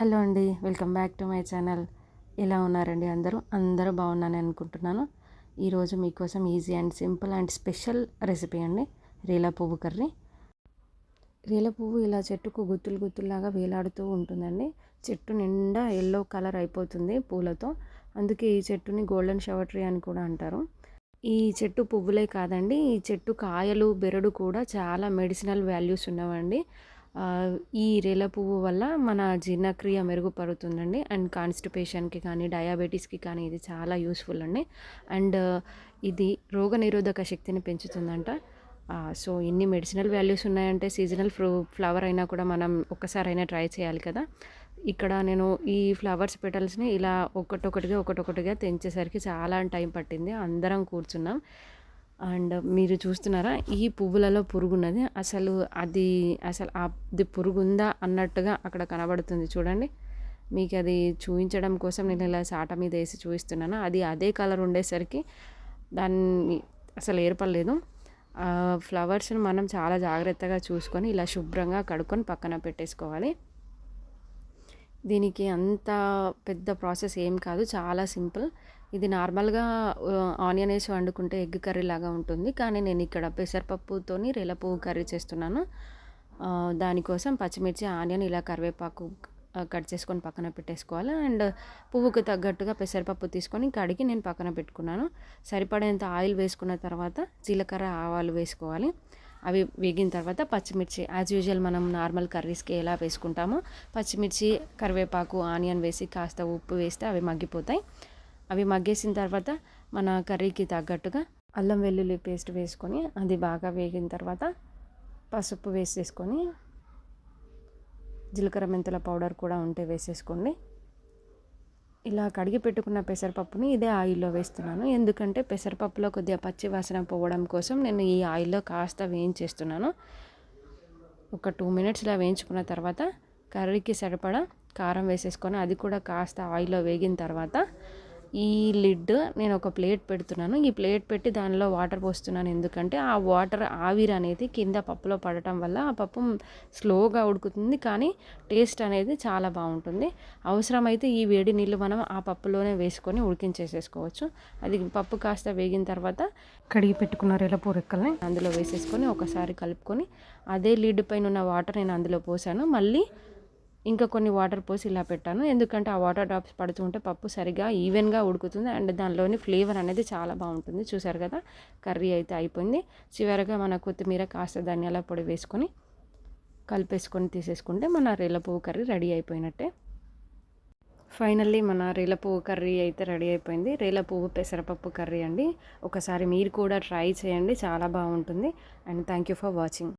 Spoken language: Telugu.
హలో అండి welcome back to my channel. ఎలా ఉన్నారండి అందరూ? అందరూ బాగున్నాను అనుకుంటున్నాను. ఈరోజు మీకోసం easy and simple and special recipe అండి రీల పువ్వు కర్రీ. రీల పువ్వు ఇలా చెట్టుకు గుత్తులు గుత్తుల్లాగా వేలాడుతూ ఉంటుందండి. చెట్టు నిండా ఎల్లో కలర్ అయిపోతుంది పూలతో. అందుకే ఈ చెట్టుని గోల్డెన్ షవర్ ట్రీ అని కూడా అంటారు. ఈ చెట్టు పువ్వులే కాదండి ఈ చెట్టు కాయలు బెరడు కూడా చాలా మెడిసినల్ వాల్యూస్ ఉన్నవండి. ఈ రేల పువ్వు వల్ల మన జీర్ణక్రియ మెరుగుపడుతుందండి. అండ్ కాన్స్టిపేషన్కి కానీ డయాబెటీస్కి కానీ ఇది చాలా యూస్ఫుల్ అండి. అండ్ ఇది రోగనిరోధక శక్తిని పెంచుతుందంట. సో ఇన్ని మెడిసినల్ వాల్యూస్ ఉన్నాయంటే సీజనల్ ఫ్రూ ఫ్లవర్ అయినా కూడా మనం ఒక్కసారైనా ట్రై చేయాలి కదా. ఇక్కడ నేను ఈ ఫ్లవర్స్ పెటల్స్ని ఇలా ఒకటొకటిగా ఒకటొకటిగా తెంచేసరికి చాలా టైం పట్టింది. అందరం కూర్చున్నాం. అండ్ మీరు చూస్తున్నారా ఈ పువ్వులలో పురుగు ఉన్నది అసలు అది అసలు అది పురుగు ఉందా అన్నట్టుగా అక్కడ కనబడుతుంది చూడండి. మీకు అది చూపించడం కోసం నేను ఇలా సాట మీద వేసి చూపిస్తున్నాను. అది అదే కలర్ ఉండేసరికి దాన్ని అసలు ఏర్పడలేదు. ఫ్లవర్స్ని మనం చాలా జాగ్రత్తగా చూసుకొని ఇలా శుభ్రంగా కడుక్కొని పక్కన పెట్టేసుకోవాలి. దీనికి అంత పెద్ద ప్రాసెస్ ఏం కాదు చాలా సింపుల్. ఇది నార్మల్గా ఆనియన్ వేసి వండుకుంటే ఎగ్ కర్రీ లాగా ఉంటుంది. కానీ నేను ఇక్కడ పెసరపప్పుతోని రేల పువ్వు కర్రీ చేస్తున్నాను. దానికోసం పచ్చిమిర్చి ఆనియన్ ఇలా కరివేపాకు కట్ చేసుకొని పక్కన పెట్టేసుకోవాలి. అండ్ పువ్వుకు తగ్గట్టుగా పెసరపప్పు తీసుకొని కడిగి నేను పక్కన పెట్టుకున్నాను. సరిపడేంత ఆయిల్ వేసుకున్న తర్వాత జీలకర్ర ఆవాలు వేసుకోవాలి. అవి వేగిన తర్వాత పచ్చిమిర్చి యాజ్ యూజువల్ మనం నార్మల్ కర్రీస్కి ఎలా వేసుకుంటామో పచ్చిమిర్చి కరివేపాకు ఆనియన్ వేసి కాస్త ఉప్పు వేస్తే అవి మగ్గిపోతాయి. అవి మగ్గేసిన తర్వాత మన కర్రీకి తగ్గట్టుగా అల్లం వెల్లుల్లి పేస్ట్ వేసుకొని అది బాగా వేగిన తర్వాత పసుపు వేసేసుకొని జీలకర్ర మెంతుల పౌడర్ కూడా ఉంటే వేసేసుకోండి. ఇలా కడిగి పెట్టుకున్న పెసరపప్పుని ఇదే ఆయిల్లో వేస్తున్నాను. ఎందుకంటే పెసరపప్పులో కొద్దిగా పచ్చి వాసన పోవడం కోసం నేను ఈ ఆయిల్లో కాస్త వేయించేస్తున్నాను. ఒక టూ మినిట్స్ ఇలా వేయించుకున్న తర్వాత కర్రీకి సరిపడా కారం వేసేసుకొని అది కూడా కాస్త ఆయిల్లో వేగిన తర్వాత ఈ లిడ్ నేను ఒక ప్లేట్ పెడుతున్నాను. ఈ ప్లేట్ పెట్టి దానిలో వాటర్ పోస్తున్నాను. ఎందుకంటే ఆ వాటర్ ఆవిరి అనేది కింద పప్పులో పడటం వల్ల ఆ పప్పు స్లోగా ఉడుకుతుంది కానీ టేస్ట్ అనేది చాలా బాగుంటుంది. అవసరమైతే ఈ వేడి నీళ్ళు మనం ఆ పప్పులోనే వేసుకొని ఉడికించేసేసుకోవచ్చు. అది పప్పు కాస్త వేగిన తర్వాత కడిగి పెట్టుకున్న రెలపూ రెక్కల్ని అందులో వేసేసుకొని ఒకసారి కలుపుకొని అదే లిడ్ పైన ఉన్న వాటర్ నేను అందులో పోసాను. మళ్ళీ ఇంకా కొన్ని వాటర్ పోసి ఇలా పెట్టాను. ఎందుకంటే ఆ వాటర్ డ్రాప్స్ పడుతుంటే పప్పు సరిగా ఈవెన్గా ఉడుకుతుంది. అండ్ దానిలోని ఫ్లేవర్ అనేది చాలా బాగుంటుంది. చూసారు కదా కర్రీ అయితే అయిపోయింది. చివరిగా మన కొత్తిమీర కాస్త ధనియాల పొడి వేసుకొని కలిపేసుకొని తీసేసుకుంటే మన రేల పువ్వు కర్రీ రెడీ అయిపోయినట్టే. ఫైనల్లీ మన రేల పువ్వు కర్రీ అయితే రెడీ అయిపోయింది. రేల పువ్వు పెసరపప్పు కర్రీ అండి. ఒకసారి మీరు కూడా ట్రై చేయండి. చాలా బాగుంటుంది. And thank you for watching.